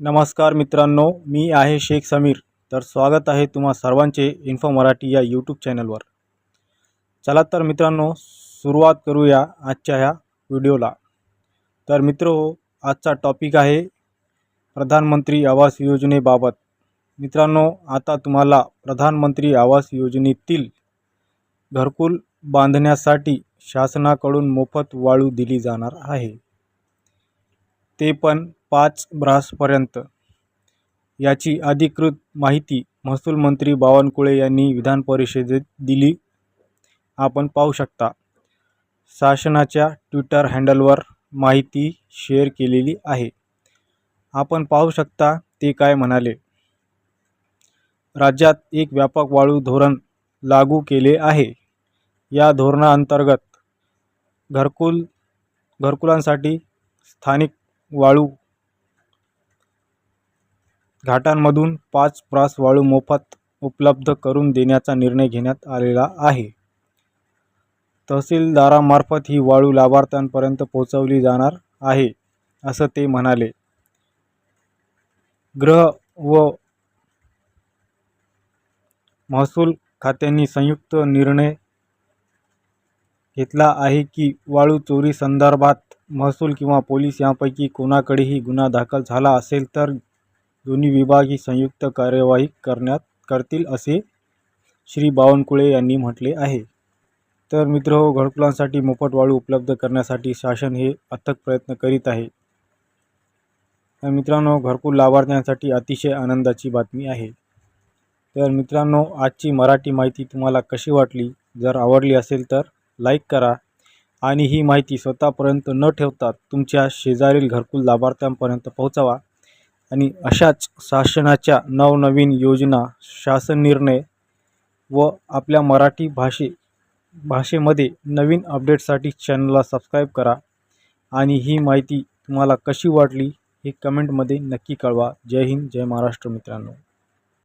नमस्कार मित्रांनो मी आहे शेख समीर. तर स्वागत आहे तुम्हा सर्वांचे इन्फो मराठी या यूट्यूब चॅनलवर चला तर मित्रांनो सुरुवात करूया आजच्या ह्या व्हिडिओला. तर मित्र आजचा टॉपिक आहे प्रधानमंत्री आवास योजनेबाबत. मित्रांनो आता तुम्हाला प्रधानमंत्री आवास योजनेतील घरकुल बांधण्यासाठी शासनाकडून मोफत वाळू दिली जाणार आहे. ते पण पाच ब्रासपर्यंत. याची अधिकृत माहिती महसूल मंत्री बावनकुळे यांनी विधान परिषदेत दिली. आपण पाहू शकता शासनाच्या ट्विटर हँडलवर माहिती शेअर केलेली आहे. आपण पाहू शकता ते काय म्हणाले? राज्यात एक व्यापक वाळू धोरण लागू केले आहे. या धोरणाअंतर्गत घरकुल घरकुलांसाठी स्थानिक वाळू घाटांमधून पाच प्रास वाळू मोफत उपलब्ध करून देण्याचा निर्णय घेण्यात आलेला आहे. तहसीलदारामार्फत ही वाळू लाभार्थ्यांपर्यंत पोहोचवली जाणार आहे असं ते म्हणाले. गृह व महसूल खात्यांनी संयुक्त निर्णय घेतला आहे की वाळू चोरी संदर्भात महसूल किंवा पोलीस यापैकी कोणाकडेही गुन्हा दाखल झाला असेल तर दोन्ही विभाग ही संयुक्त कार्यवाही करण्यात करतील असे श्री बावनकुळे यांनी म्हटले आहे. तर मित्र हो घरकुलांसाठी मोफत वाळू उपलब्ध करण्यासाठी शासन हे अथक प्रयत्न करीत आहे. तर मित्रांनो घरकुल लाभार्थ्यांसाठी अतिशय आनंदाची बातमी आहे. तर मित्रांनो आजची मराठी माहिती तुम्हाला कशी वाटली? जर आवडली असेल तर लाईक करा आणि ही माहिती स्वतःपर्यंत न ठेवता तुमच्या शेजारील घरकुल लाभार्थ्यांपर्यंत पोहोचवा. आणि अशाच शासनाच्या नवनवीन योजना शासन निर्णय व आपल्या मराठी भाषे भाषेमध्ये नवीन अपडेटसाठी चॅनलला सबस्क्राईब करा आणि ही माहिती तुम्हाला कशी वाटली हे कमेंटमध्ये नक्की कळवा. जय हिंद जय महाराष्ट्र मित्रांनो.